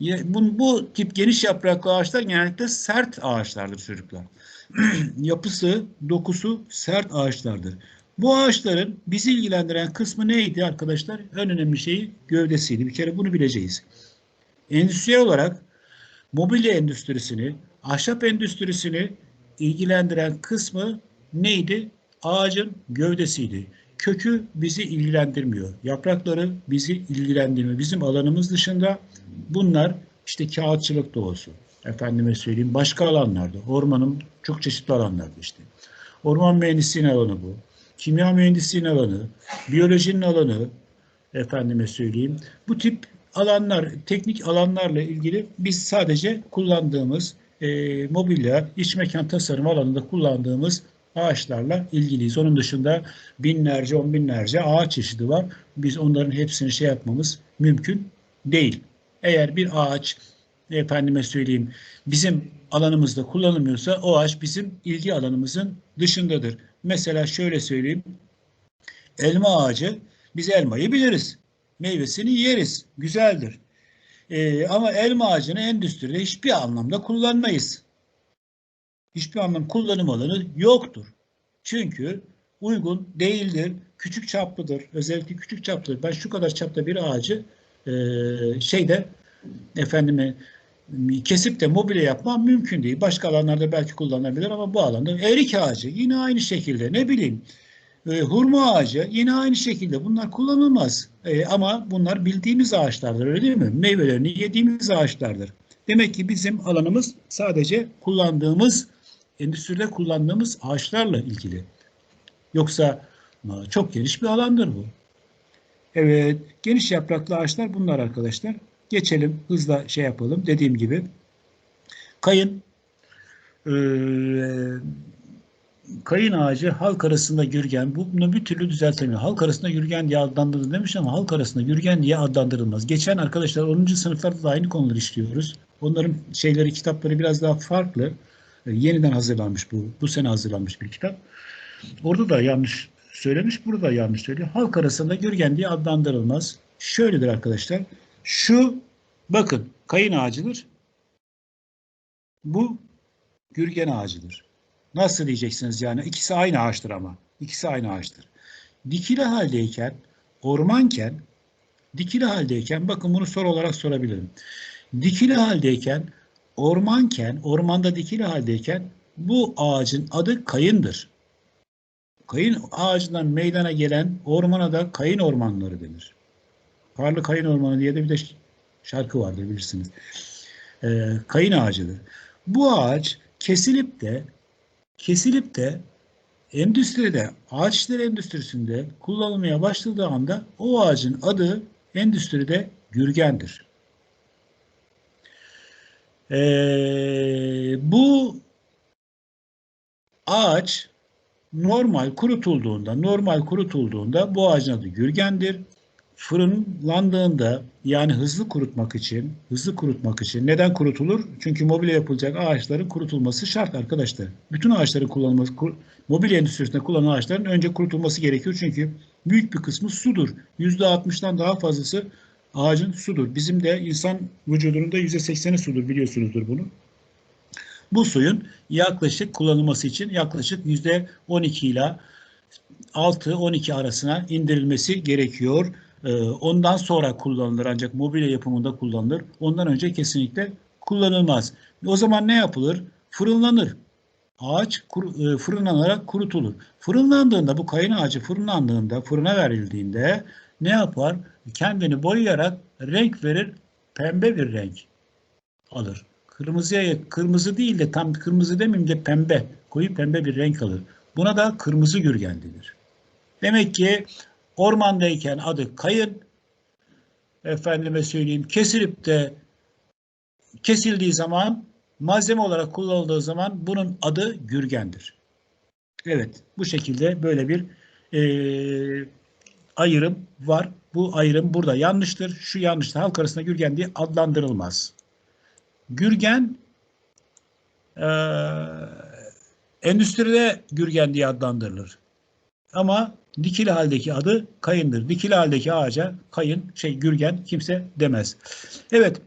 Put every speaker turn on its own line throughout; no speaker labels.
Bu, bu tip geniş yapraklı ağaçlar genellikle sert ağaçlardır çocuklar. Yapısı, dokusu sert ağaçlardır. Bu ağaçların bizi ilgilendiren kısmı neydi arkadaşlar? En önemli şeyi gövdesiydi. Bir kere bunu bileceğiz. Endüstriyel olarak mobilya endüstrisini, ahşap endüstrisini ilgilendiren kısmı neydi? Ağacın gövdesiydi. Kökü bizi ilgilendirmiyor. Yaprakları bizi ilgilendirmiyor. Bizim alanımız dışında bunlar işte kağıtçılık da olsun. Efendime söyleyeyim başka alanlarda. Ormanın çok çeşitli alanlarda işte. Orman mühendisliğinin alanı bu. Kimya mühendisliğinin alanı, biyolojinin alanı, efendime söyleyeyim. Bu tip alanlar, teknik alanlarla ilgili biz sadece kullandığımız e, mobilya, iç mekan tasarım alanında kullandığımız ağaçlarla ilgiliyiz. Onun dışında binlerce, on binlerce ağaç çeşidi var. Biz onların hepsini şey yapmamız mümkün değil. Eğer bir ağaç efendime söyleyeyim bizim alanımızda kullanılmıyorsa o ağaç bizim ilgi alanımızın dışındadır. Mesela şöyle söyleyeyim. Elma ağacı biz elmayı biliriz. Meyvesini yeriz. Güzeldir. Ee, ama elma ağacını endüstride hiçbir anlamda kullanmayız. Hiçbir anlam kullanım alanı yoktur. Çünkü uygun değildir, küçük çaplıdır. Özellikle küçük çaplıdır. Ben şu kadar çapta bir ağacı e, şeyde efendime kesip de mobilya yapmam mümkün değil. Başka alanlarda belki kullanılabilir ama bu alanda erik ağacı yine aynı şekilde ne bileyim e, hurma ağacı yine aynı şekilde bunlar kullanılmaz. E, ama bunlar bildiğimiz ağaçlardır öyle değil mi? Meyvelerini yediğimiz ağaçlardır. Demek ki bizim alanımız sadece kullandığımız, endüstride kullandığımız ağaçlarla ilgili. Yoksa e, çok geniş bir alandır bu. Evet, geniş yapraklı ağaçlar bunlar arkadaşlar. Geçelim, hızla şey yapalım. Dediğim gibi kayın e, kayın ağacı halk arasında gürgen. Bunu bir türlü düzeltemiyor. Halk arasında gürgen diye adlandırılır demiş ama halk arasında gürgen diye adlandırılmaz. Geçen arkadaşlar 10. sınıflarda da aynı konuları işliyoruz. Onların şeyleri, kitapları biraz daha farklı. E, yeniden hazırlanmış bu. Bu sene hazırlanmış bir kitap. Orada da yanlış söylemiş, burada da yanlış söylüyor. Halk arasında gürgen diye adlandırılmaz. Şöyledir arkadaşlar. Şu bakın kayın ağacıdır. Bu gürgen ağacıdır. Nasıl diyeceksiniz yani? İkisi aynı ağaçtır ama. İkisi aynı ağaçtır. Dikili haldeyken, ormanken, dikili haldeyken, bakın bunu soru olarak sorabilirim. Dikili haldeyken, ormanken, ormanda dikili haldeyken bu ağacın adı kayındır. Kayın ağacından meydana gelen ormana da kayın ormanları denir. Karlı Kayın Ormanı diye de bir de şarkı vardır bilirsiniz. Ee, kayın ağacıdır. Bu ağaç kesilip de kesilip de endüstride, ağaç endüstrisinde kullanılmaya başladığı anda o ağacın adı endüstride gürgendir. Ee, bu ağaç normal kurutulduğunda, normal kurutulduğunda bu ağacın adı gürgendir. Fırınlandığında yani hızlı kurutmak için, hızlı kurutmak için neden kurutulur? Çünkü mobilya yapılacak ağaçların kurutulması şart arkadaşlar. Bütün ağaçların kullanılması, mobilya endüstrisinde kullanılan ağaçların önce kurutulması gerekiyor. Çünkü büyük bir kısmı sudur. %60'dan daha fazlası ağacın sudur. Bizim de insan vücudunun da %80'i sudur biliyorsunuzdur bunu. Bu suyun yaklaşık kullanılması için yaklaşık %12 ile 6-12 arasına indirilmesi gerekiyor. Ee, Ondan sonra kullanılır ancak mobilya yapımında kullanılır. Ondan önce kesinlikle kullanılmaz. O zaman ne yapılır? Fırınlanır. Ağaç e, fırınlanarak kurutulur. Fırınlandığında bu kayın ağacı fırınlandığında fırına verildiğinde ne yapar? Kendini boyayarak renk verir. Pembe bir renk alır. Kırmızıya kırmızı değil de tam kırmızı demeyeyim de pembe, koyu pembe bir renk alır. Buna da kırmızı gürgen denir. Demek ki ormandayken adı kayın, efendime söyleyeyim kesilip de kesildiği zaman malzeme olarak kullanıldığı zaman bunun adı gürgendir. Evet bu şekilde böyle bir e, ayrım var. Bu ayrım burada yanlıştır. Şu yanlıştır. Halk arasında gürgen diye adlandırılmaz. Gürgen e, endüstride gürgen diye adlandırılır. Ama dikili haldeki adı kayındır. Dikili haldeki ağaca kayın, şey gürgen kimse demez. Evet.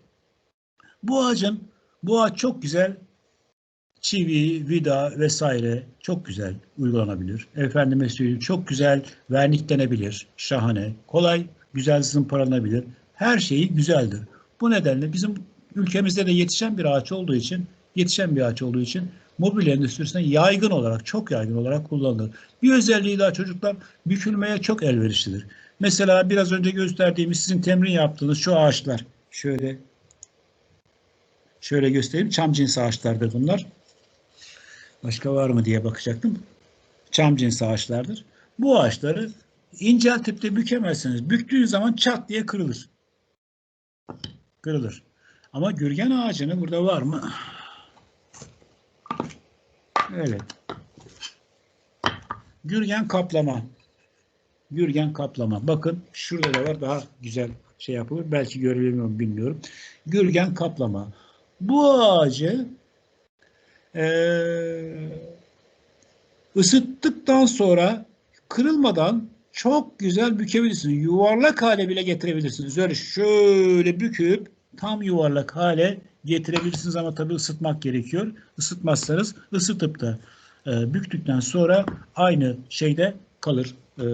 Bu ağacın bu ağaç çok güzel çivi, vida vesaire çok güzel uygulanabilir. Efendime söyleyeyim çok güzel verniklenebilir. Şahane. Kolay, güzel zımparalanabilir. Her şeyi güzeldir. Bu nedenle bizim ülkemizde de yetişen bir ağaç olduğu için, yetişen bir ağaç olduğu için mobilya endüstrisinde yaygın olarak, çok yaygın olarak kullanılır. Bir özelliği daha çocuklar bükülmeye çok elverişlidir. Mesela biraz önce gösterdiğimiz sizin temrin yaptığınız şu ağaçlar. Şöyle şöyle göstereyim. Çam cinsi ağaçlardır bunlar. Başka var mı diye bakacaktım. Çam cinsi ağaçlardır. Bu ağaçları inceltip de bükemezsiniz. Büktüğün zaman çat diye kırılır. Kırılır. Ama gürgen ağacını burada var mı? Evet. Gürgen kaplama. Gürgen kaplama. Bakın şurada da var. Daha güzel şey yapılır. Belki muyum bilmiyorum. Gürgen kaplama. Bu ağacı eee ısıttıktan sonra kırılmadan çok güzel bükebilirsiniz. Yuvarlak hale bile getirebilirsiniz. Öyle şöyle büküp tam yuvarlak hale getirebilirsiniz ama tabii ısıtmak gerekiyor. Isıtmazsanız ısıtıp da e, büktükten sonra aynı şeyde kalır. E,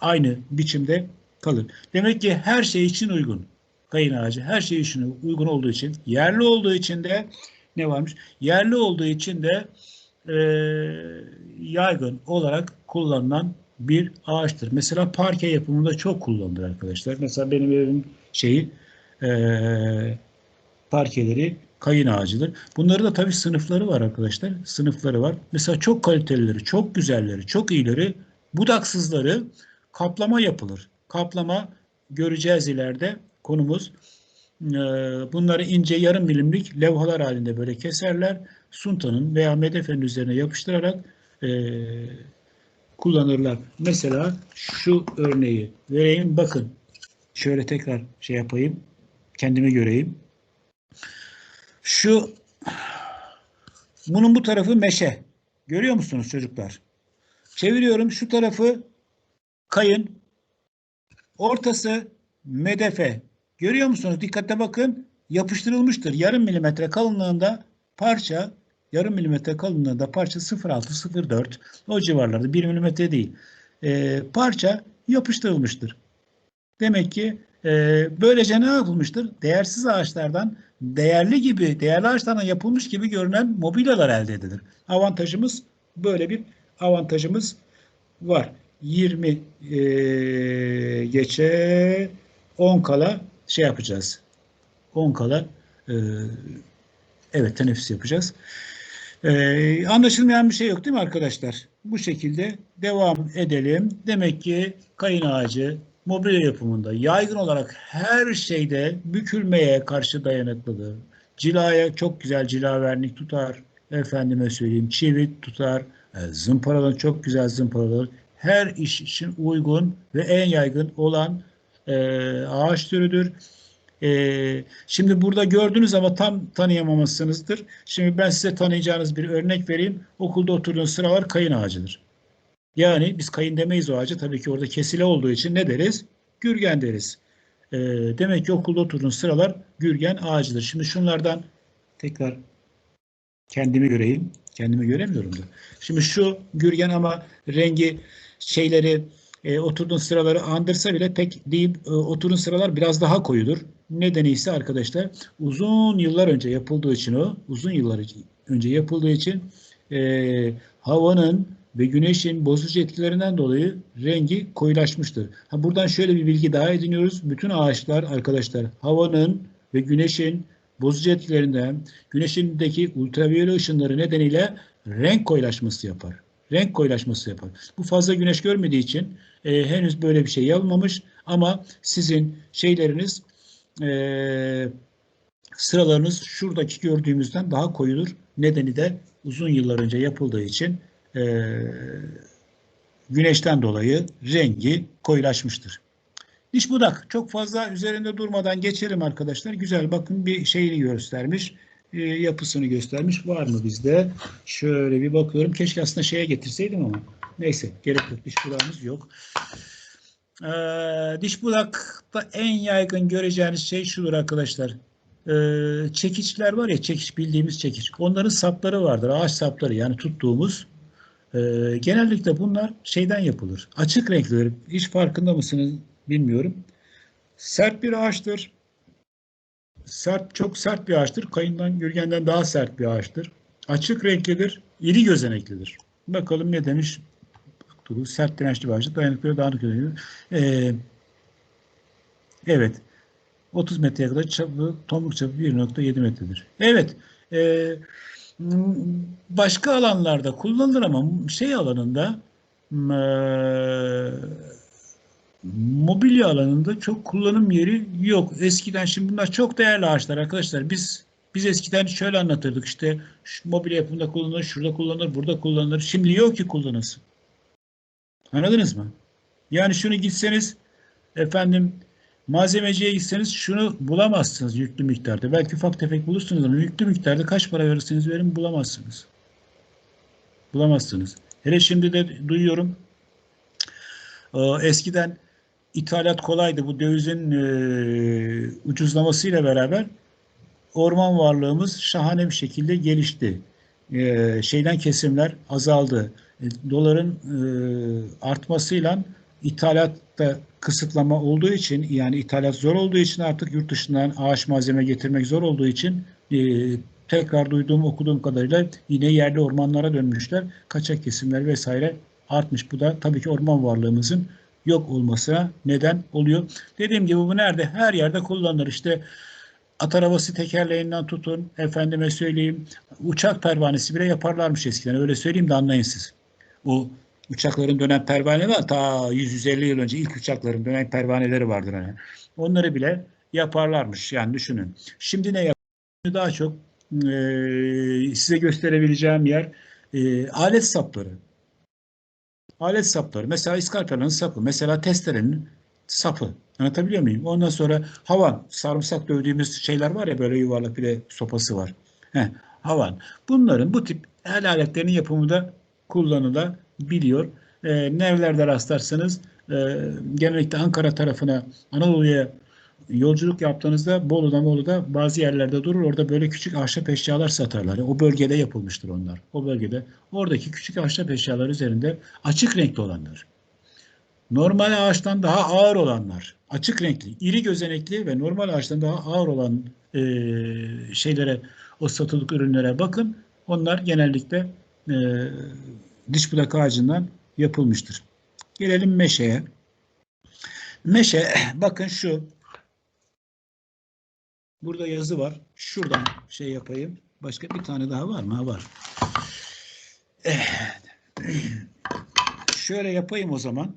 aynı biçimde kalır. Demek ki her şey için uygun. Kayın ağacı her şey için uygun olduğu için, yerli olduğu için de ne varmış? Yerli olduğu için de e, yaygın olarak kullanılan bir ağaçtır. Mesela parke yapımında çok kullanılır arkadaşlar. Mesela benim evim şeyi e, parkeleri kayın ağacıdır. Bunların da tabii sınıfları var arkadaşlar. Sınıfları var. Mesela çok kalitelileri, çok güzelleri, çok iyileri, budaksızları kaplama yapılır. Kaplama göreceğiz ileride konumuz. Ee, Bunları ince yarım milimlik levhalar halinde böyle keserler. Suntanın veya medefenin üzerine yapıştırarak e, kullanırlar. Mesela şu örneği vereyim. Bakın. Şöyle tekrar şey yapayım. Kendimi göreyim. Şu bunun bu tarafı meşe. Görüyor musunuz çocuklar? Çeviriyorum. Şu tarafı kayın. Ortası medefe. Görüyor musunuz? Dikkate bakın. Yapıştırılmıştır. Yarım milimetre kalınlığında parça yarım milimetre kalınlığında parça 0.6-0.4 o civarlarda 1 milimetre değil. Ee, parça yapıştırılmıştır. Demek ki e, böylece ne yapılmıştır? Değersiz ağaçlardan değerli gibi, değerli ağaçlardan yapılmış gibi görünen mobilyalar elde edilir. Avantajımız böyle bir avantajımız var. 20 e, geçe 10 kala şey yapacağız. 10 kala e, evet teneffüs yapacağız. E, anlaşılmayan bir şey yok değil mi arkadaşlar? Bu şekilde devam edelim. Demek ki kayın ağacı mobilya yapımında yaygın olarak her şeyde bükülmeye karşı dayanıklıdır. Cilaya çok güzel cila vernik tutar. Efendime söyleyeyim çivit tutar. E, zımparalar çok güzel zımparalar. Her iş için uygun ve en yaygın olan e, ağaç türüdür. E, şimdi burada gördünüz ama tam tanıyamamışsınızdır. Şimdi ben size tanıyacağınız bir örnek vereyim. Okulda oturduğunuz sıralar kayın ağacıdır. Yani biz kayın demeyiz o ağaca. Tabii ki orada kesile olduğu için ne deriz? Gürgen deriz. E, demek ki okulda oturduğunuz sıralar gürgen ağacıdır. Şimdi şunlardan tekrar kendimi göreyim. Kendimi göremiyorum da. Şimdi şu gürgen ama rengi şeyleri e, oturduğun sıraları andırsa bile pek değil. E, oturduğun sıralar biraz daha koyudur. Nedeni ise arkadaşlar uzun yıllar önce yapıldığı için o uzun yıllar önce yapıldığı için e, havanın ve güneşin bozucu etkilerinden dolayı rengi koyulaşmıştır. Ha, buradan şöyle bir bilgi daha ediniyoruz. Bütün ağaçlar arkadaşlar havanın ve güneşin bozucu etkilerinden güneşindeki ultraviyole ışınları nedeniyle renk koyulaşması yapar. Renk koyulaşması yapar. Bu fazla güneş görmediği için e, henüz böyle bir şey yapılmamış ama sizin şeyleriniz e, sıralarınız şuradaki gördüğümüzden daha koyudur. Nedeni de uzun yıllar önce yapıldığı için e, güneşten dolayı rengi koyulaşmıştır. Diş budak çok fazla üzerinde durmadan geçelim arkadaşlar. Güzel bakın bir şeyini göstermiş. E, yapısını göstermiş. Var mı bizde? Şöyle bir bakıyorum. Keşke aslında şeye getirseydim ama. Neyse gerek yok. Diş budağımız yok. E, diş budakta en yaygın göreceğiniz şey şudur arkadaşlar. e, çekiçler var ya çekiç bildiğimiz çekiç. Onların sapları vardır. Ağaç sapları yani tuttuğumuz. E, genellikle bunlar şeyden yapılır. Açık renklidir. Hiç farkında mısınız bilmiyorum. Sert bir ağaçtır. Sert, çok sert bir ağaçtır. Kayından, gürgenden daha sert bir ağaçtır. Açık renklidir. iri gözeneklidir. Bakalım ne demiş? Duru, sert dirençli ağaçtır. Dayanıklı ve dağınık gözeneklidir. E, evet. 30 metreye kadar çapı, tomruk çapı 1.7 metredir. Evet. E, başka alanlarda kullanılır ama şey alanında e, mobilya alanında çok kullanım yeri yok. Eskiden şimdi bunlar çok değerli ağaçlar arkadaşlar. Biz biz eskiden şöyle anlatırdık işte şu mobilya yapımında kullanılır, şurada kullanılır, burada kullanılır. Şimdi yok ki kullanılsın. Anladınız mı? Yani şunu gitseniz efendim malzemeciye gitseniz şunu bulamazsınız yüklü miktarda. Belki ufak tefek bulursunuz ama yüklü miktarda kaç para verirseniz verin bulamazsınız. Bulamazsınız. Hele şimdi de duyuyorum e, eskiden ithalat kolaydı. Bu dövizin e, ucuzlamasıyla beraber orman varlığımız şahane bir şekilde gelişti. E, şeyden kesimler azaldı. E, doların e, artmasıyla ithalatta kısıtlama olduğu için yani ithalat zor olduğu için artık yurt dışından ağaç malzeme getirmek zor olduğu için e, tekrar duyduğum okuduğum kadarıyla yine yerli ormanlara dönmüşler. Kaçak kesimler vesaire artmış. Bu da tabii ki orman varlığımızın yok olmasına neden oluyor. Dediğim gibi bu nerede? Her yerde kullanılır. İşte at arabası tekerleğinden tutun, efendime söyleyeyim, uçak pervanesi bile yaparlarmış eskiden. Öyle söyleyeyim de anlayın siz. O uçakların dönen pervane var. Ta 150 yıl önce ilk uçakların dönen pervaneleri vardır. Hani. Onları bile yaparlarmış. Yani düşünün. Şimdi ne yapıyor? Daha çok e, size gösterebileceğim yer e, alet sapları. Alet sapları. Mesela iskarpelanın sapı. Mesela testerenin sapı. Anlatabiliyor muyum? Ondan sonra havan. Sarımsak dövdüğümüz şeyler var ya böyle yuvarlak bir de sopası var. Heh, havan. Bunların bu tip el aletlerinin yapımında kullanılabiliyor. E, nerelerde rastlarsanız e, genellikle Ankara tarafına Anadolu'ya yolculuk yaptığınızda Bolu'da Bolu'da bazı yerlerde durur. Orada böyle küçük ahşap eşyalar satarlar. O bölgede yapılmıştır onlar. O bölgede. Oradaki küçük ahşap eşyalar üzerinde açık renkli olanlar. Normal ağaçtan daha ağır olanlar. Açık renkli, iri gözenekli ve normal ağaçtan daha ağır olan e, şeylere, o satılık ürünlere bakın. Onlar genellikle e, diş budak ağacından yapılmıştır. Gelelim meşeye. Meşe, bakın şu Burada yazı var. Şuradan şey yapayım. Başka bir tane daha var mı? Var. Evet. Şöyle yapayım o zaman.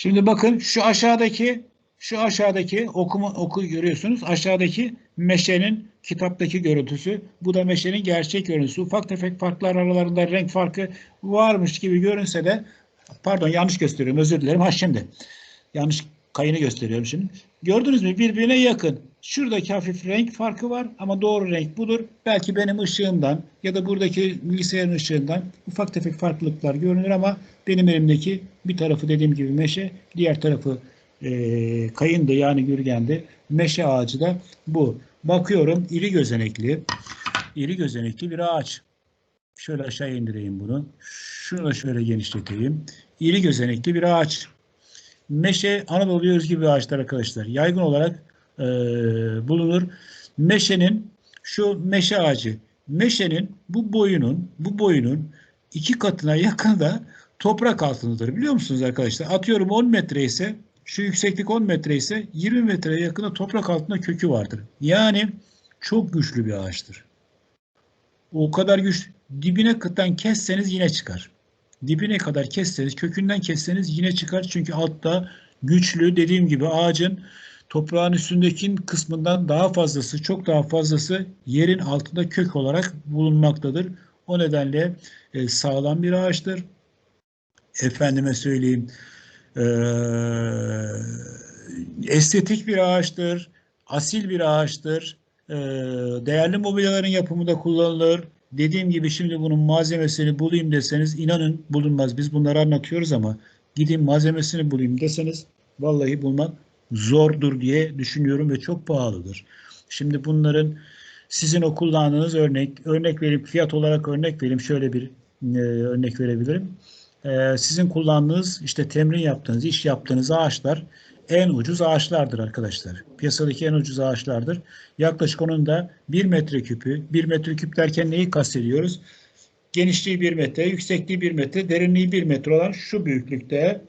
Şimdi bakın şu aşağıdaki şu aşağıdaki okuma oku görüyorsunuz. Aşağıdaki meşenin kitaptaki görüntüsü. Bu da meşenin gerçek görüntüsü. Ufak tefek farklar aralarında renk farkı varmış gibi görünse de pardon yanlış gösteriyorum özür dilerim. Ha şimdi yanlış kayını gösteriyorum şimdi. Gördünüz mü? Birbirine yakın. Şuradaki hafif renk farkı var ama doğru renk budur. Belki benim ışığımdan ya da buradaki bilgisayarın ışığından ufak tefek farklılıklar görünür ama benim elimdeki bir tarafı dediğim gibi meşe, diğer tarafı e, kayındı yani gürgendi. Meşe ağacı da bu. Bakıyorum iri gözenekli, iri gözenekli bir ağaç. Şöyle aşağı indireyim bunu. Şunu da şöyle genişleteyim. İri gözenekli bir ağaç. Meşe Anadolu'ya özgü bir ağaçlar arkadaşlar. Yaygın olarak e, bulunur. Meşenin şu meşe ağacı. Meşenin bu boyunun bu boyunun iki katına yakın da toprak altındadır. Biliyor musunuz arkadaşlar? Atıyorum 10 metre ise şu yükseklik 10 metre ise 20 metreye yakında toprak altında kökü vardır. Yani çok güçlü bir ağaçtır. O kadar güç dibine kıtan kesseniz yine çıkar dibine kadar kesseniz, kökünden kesseniz yine çıkar. Çünkü altta güçlü dediğim gibi ağacın toprağın üstündeki kısmından daha fazlası, çok daha fazlası yerin altında kök olarak bulunmaktadır. O nedenle e, sağlam bir ağaçtır. Efendime söyleyeyim, e, estetik bir ağaçtır, asil bir ağaçtır. E, değerli mobilyaların yapımında kullanılır. Dediğim gibi şimdi bunun malzemesini bulayım deseniz inanın bulunmaz. Biz bunları anlatıyoruz ama gideyim malzemesini bulayım deseniz vallahi bulmak zordur diye düşünüyorum ve çok pahalıdır. Şimdi bunların sizin o kullandığınız örnek, örnek verip fiyat olarak örnek vereyim. Şöyle bir e, örnek verebilirim. E, sizin kullandığınız işte temrin yaptığınız, iş yaptığınız ağaçlar en ucuz ağaçlardır arkadaşlar. Piyasadaki en ucuz ağaçlardır. Yaklaşık onun da 1 metreküpü, 1 metreküp derken neyi kastediyoruz? Genişliği 1 metre, yüksekliği 1 metre, derinliği 1 metre olan şu büyüklükte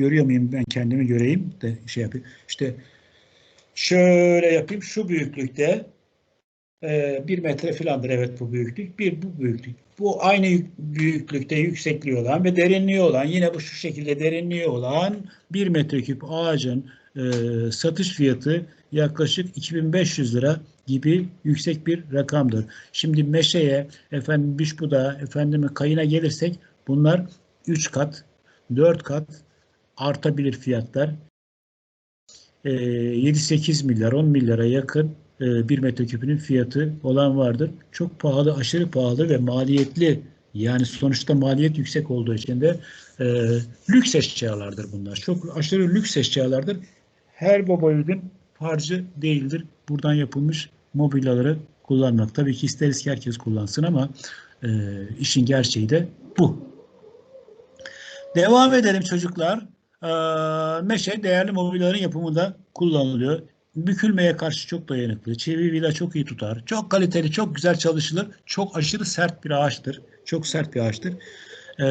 görüyor muyum ben kendimi göreyim de şey yapayım. İşte şöyle yapayım şu büyüklükte e, bir metre filandır evet bu büyüklük. Bir bu büyüklük. Bu aynı yük- büyüklükte yüksekliği olan ve derinliği olan yine bu şu şekilde derinliği olan bir metreküp ağacın e, satış fiyatı yaklaşık 2500 lira gibi yüksek bir rakamdır. Şimdi meşeye, efendim bişbuda, efendime kayına gelirsek bunlar 3 kat, 4 kat artabilir fiyatlar. E, 7-8 milyar, 10 milyara yakın e, bir metreküpünün fiyatı olan vardır. Çok pahalı, aşırı pahalı ve maliyetli. Yani sonuçta maliyet yüksek olduğu için de e, lüks eşyalardır bunlar. Çok aşırı lüks eşyalardır. Her baba yiğidin harcı değildir. Buradan yapılmış mobilyaları kullanmak. Tabii ki isteriz ki herkes kullansın ama e, işin gerçeği de bu. Devam edelim çocuklar. Ee, meşe değerli mobilyaların yapımında kullanılıyor. Bükülmeye karşı çok dayanıklı. Çevi vida çok iyi tutar. Çok kaliteli, çok güzel çalışılır. Çok aşırı sert bir ağaçtır. Çok sert bir ağaçtır. Ee,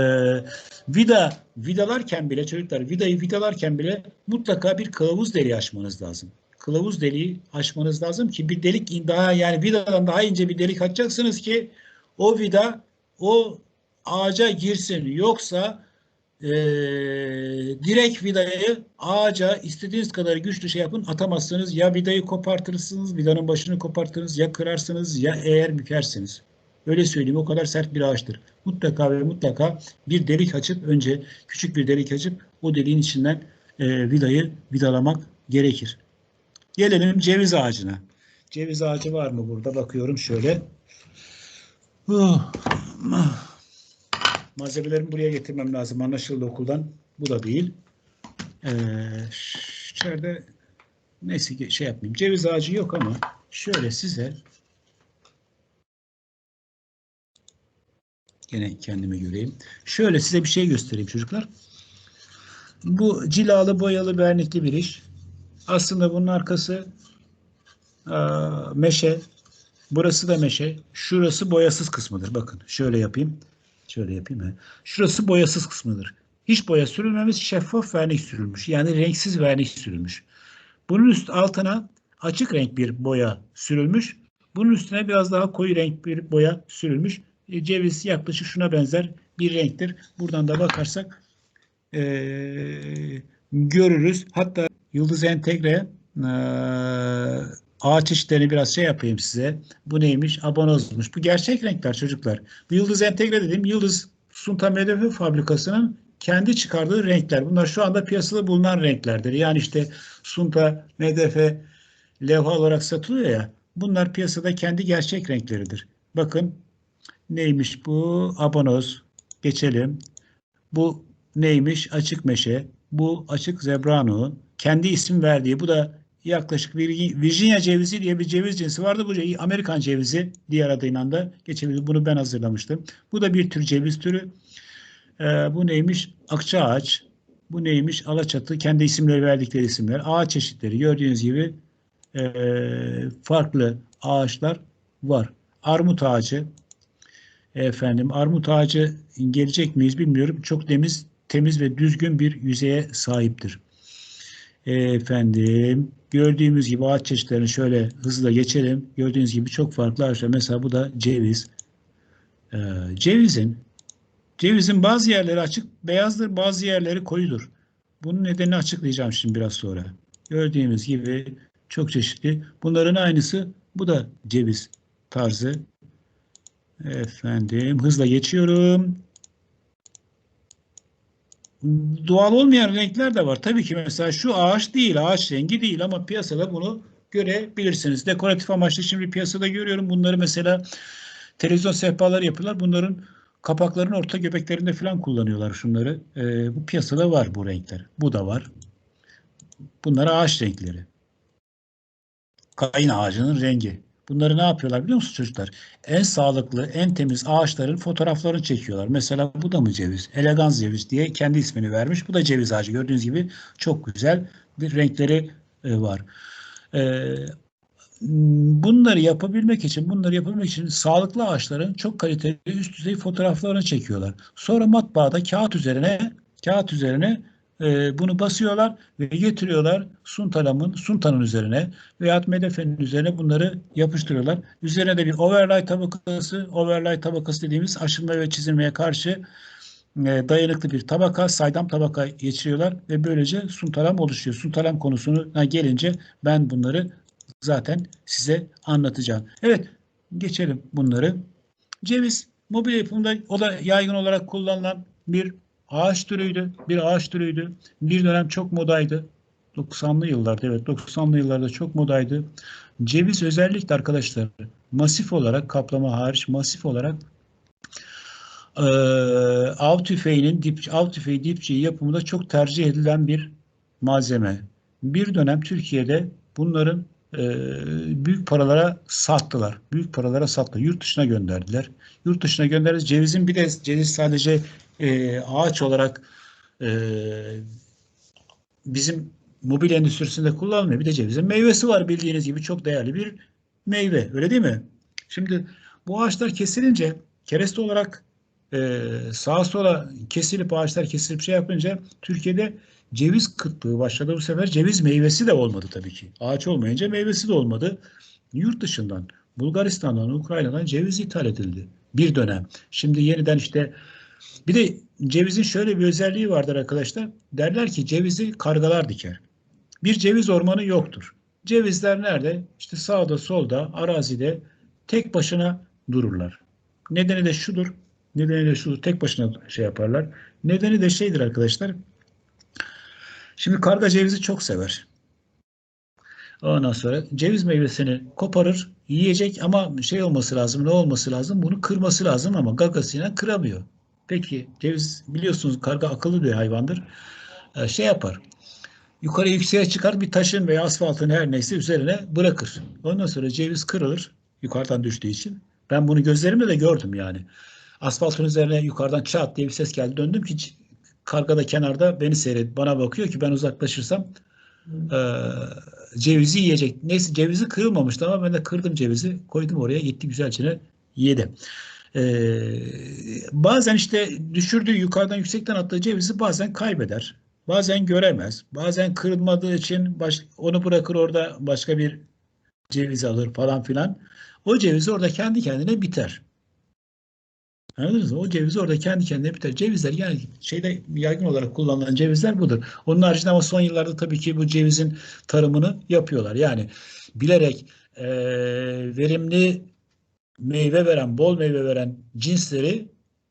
vida, vidalarken bile çocuklar vidayı vidalarken bile mutlaka bir kılavuz deliği açmanız lazım. Kılavuz deliği açmanız lazım ki bir delik daha yani vidadan daha ince bir delik açacaksınız ki o vida o ağaca girsin. Yoksa e, direkt vidayı ağaca istediğiniz kadar güçlü şey yapın atamazsınız. Ya vidayı kopartırsınız, vidanın başını kopartırız, ya kırarsınız ya eğer bükersiniz. Öyle söyleyeyim o kadar sert bir ağaçtır. Mutlaka ve mutlaka bir delik açıp önce küçük bir delik açıp o deliğin içinden e, vidayı vidalamak gerekir. Gelelim ceviz ağacına. Ceviz ağacı var mı burada? Bakıyorum şöyle. Huh. Ah. Malzemelerimi buraya getirmem lazım. Anlaşıldı okuldan. Bu da değil. Ee, içeride neyse şey yapmayayım. Ceviz ağacı yok ama şöyle size gene kendime göreyim. Şöyle size bir şey göstereyim çocuklar. Bu cilalı boyalı vernikli bir iş. Aslında bunun arkası aa, meşe. Burası da meşe. Şurası boyasız kısmıdır. Bakın şöyle yapayım. Şöyle yapayım. He. Şurası boyasız kısmıdır. Hiç boya sürülmemiş, şeffaf vernik sürülmüş. Yani renksiz vernik sürülmüş. Bunun üst altına açık renk bir boya sürülmüş. Bunun üstüne biraz daha koyu renk bir boya sürülmüş. E, ceviz yaklaşık şuna benzer bir renktir. Buradan da bakarsak e, görürüz. Hatta Yıldız Entegre e, ağaç çeşitlerini biraz şey yapayım size. Bu neymiş? Abanozmuş. Bu gerçek renkler çocuklar. Bu Yıldız Entegre dediğim Yıldız Sunta MDF fabrikasının kendi çıkardığı renkler. Bunlar şu anda piyasada bulunan renklerdir. Yani işte Sunta MDF levha olarak satılıyor ya. Bunlar piyasada kendi gerçek renkleridir. Bakın neymiş bu? Abanoz. Geçelim. Bu neymiş? Açık meşe. Bu açık zebrano. Kendi isim verdiği. Bu da yaklaşık Virginia cevizi diye bir ceviz cinsi vardı. Bu Amerikan cevizi diğer adıyla da geçebilir. Bunu ben hazırlamıştım. Bu da bir tür ceviz türü. Ee, bu neymiş? Akça ağaç. Bu neymiş? Alaçatı. Kendi isimleri verdikleri isimler. Ağaç çeşitleri. Gördüğünüz gibi e, farklı ağaçlar var. Armut ağacı. Efendim armut ağacı gelecek miyiz bilmiyorum. Çok temiz, temiz ve düzgün bir yüzeye sahiptir. Efendim gördüğümüz gibi ağaç çeşitlerini şöyle hızla geçelim. Gördüğünüz gibi çok farklı ağaçlar. Mesela bu da ceviz. Ee, cevizin cevizin bazı yerleri açık beyazdır, bazı yerleri koyudur. Bunun nedenini açıklayacağım şimdi biraz sonra. Gördüğümüz gibi çok çeşitli. Bunların aynısı bu da ceviz tarzı. Efendim hızla geçiyorum. Doğal olmayan renkler de var. Tabii ki mesela şu ağaç değil, ağaç rengi değil ama piyasada bunu görebilirsiniz. Dekoratif amaçlı şimdi piyasada görüyorum. Bunları mesela televizyon sehpaları yapıyorlar. Bunların kapakların orta göbeklerinde falan kullanıyorlar şunları. Ee, bu piyasada var bu renkler. Bu da var. Bunlar ağaç renkleri. Kayın ağacının rengi. Bunları ne yapıyorlar biliyor musunuz çocuklar? En sağlıklı, en temiz ağaçların fotoğraflarını çekiyorlar. Mesela bu da mı ceviz? Elegans ceviz diye kendi ismini vermiş. Bu da ceviz ağacı. Gördüğünüz gibi çok güzel bir renkleri e, var. E, bunları yapabilmek için, bunları yapabilmek için sağlıklı ağaçların çok kaliteli üst düzey fotoğraflarını çekiyorlar. Sonra matbaada kağıt üzerine kağıt üzerine e, bunu basıyorlar ve getiriyorlar Suntalam'ın Suntan'ın üzerine veya Medefe'nin üzerine bunları yapıştırıyorlar. Üzerine de bir overlay tabakası, overlay tabakası dediğimiz aşınma ve çizilmeye karşı e, dayanıklı bir tabaka, saydam tabaka geçiriyorlar ve böylece suntalam oluşuyor. Suntalam konusuna gelince ben bunları zaten size anlatacağım. Evet, geçelim bunları. Ceviz mobilya yapımında o da yaygın olarak kullanılan bir ağaç türüydü. Bir ağaç türüydü. Bir dönem çok modaydı. 90'lı yıllarda evet 90'lı yıllarda çok modaydı. Ceviz özellikle arkadaşlar masif olarak kaplama hariç masif olarak e, av tüfeğinin dip, av tüfeği dipçiği yapımında çok tercih edilen bir malzeme. Bir dönem Türkiye'de bunların e, büyük paralara sattılar. Büyük paralara sattılar. Yurt dışına gönderdiler. Yurt dışına gönderdiler. Cevizin bir de ceviz sadece e, ağaç olarak e, bizim mobilya endüstrisinde kullanılmıyor. Bir de cevizin meyvesi var bildiğiniz gibi çok değerli bir meyve. Öyle değil mi? Şimdi bu ağaçlar kesilince kereste olarak e, sağa sola kesilip ağaçlar kesilip şey yapınca Türkiye'de ceviz kıtlığı başladı. Bu sefer ceviz meyvesi de olmadı tabii ki. Ağaç olmayınca meyvesi de olmadı. Yurt dışından Bulgaristan'dan, Ukrayna'dan ceviz ithal edildi bir dönem. Şimdi yeniden işte bir de cevizin şöyle bir özelliği vardır arkadaşlar. Derler ki cevizi kargalar diker. Bir ceviz ormanı yoktur. Cevizler nerede? İşte sağda, solda, arazide tek başına dururlar. Nedeni de şudur. Nedeni de şudur. Tek başına şey yaparlar. Nedeni de şeydir arkadaşlar. Şimdi karga cevizi çok sever. Ondan sonra ceviz meyvesini koparır, yiyecek ama şey olması lazım, ne olması lazım? Bunu kırması lazım ama gagasıyla kıramıyor. Peki ceviz biliyorsunuz karga akıllı bir hayvandır. Ee, şey yapar. Yukarı yükseğe çıkar bir taşın veya asfaltın her neyse üzerine bırakır. Ondan sonra ceviz kırılır yukarıdan düştüğü için. Ben bunu gözlerimle de gördüm yani. Asfaltın üzerine yukarıdan çat diye bir ses geldi. Döndüm ki karga da kenarda beni seyret. Bana bakıyor ki ben uzaklaşırsam e, cevizi yiyecek. Neyse cevizi kırılmamıştı ama ben de kırdım cevizi. Koydum oraya gitti güzelce yedi. Ee, bazen işte düşürdüğü yukarıdan yüksekten attığı cevizi bazen kaybeder. Bazen göremez. Bazen kırılmadığı için baş, onu bırakır orada başka bir ceviz alır falan filan. O ceviz orada kendi kendine biter. Anladınız mı? O ceviz orada kendi kendine biter. Cevizler yani şeyde yaygın olarak kullanılan cevizler budur. Onun haricinde ama son yıllarda tabii ki bu cevizin tarımını yapıyorlar. Yani bilerek e, verimli meyve veren, bol meyve veren cinsleri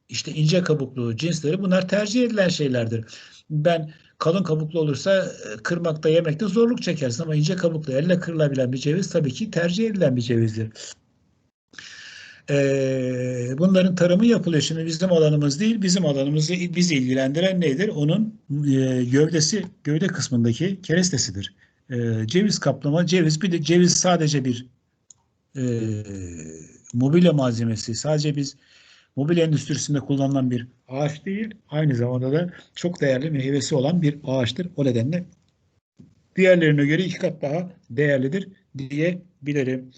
işte ince kabuklu cinsleri bunlar tercih edilen şeylerdir. Ben kalın kabuklu olursa kırmakta yemekte zorluk çekersin ama ince kabuklu elle kırılabilen bir ceviz tabii ki tercih edilen bir cevizdir. Ee, bunların tarımı yapılıyor. Şimdi bizim alanımız değil, bizim alanımızı bizi ilgilendiren nedir? Onun e, gövdesi, gövde kısmındaki kerestesidir. E, ceviz kaplama, ceviz bir de ceviz sadece bir e, mobilya malzemesi. Sadece biz mobilya endüstrisinde kullanılan bir ağaç değil, aynı zamanda da çok değerli meyvesi olan bir ağaçtır. O nedenle diğerlerine göre iki kat daha değerlidir diyebilirim.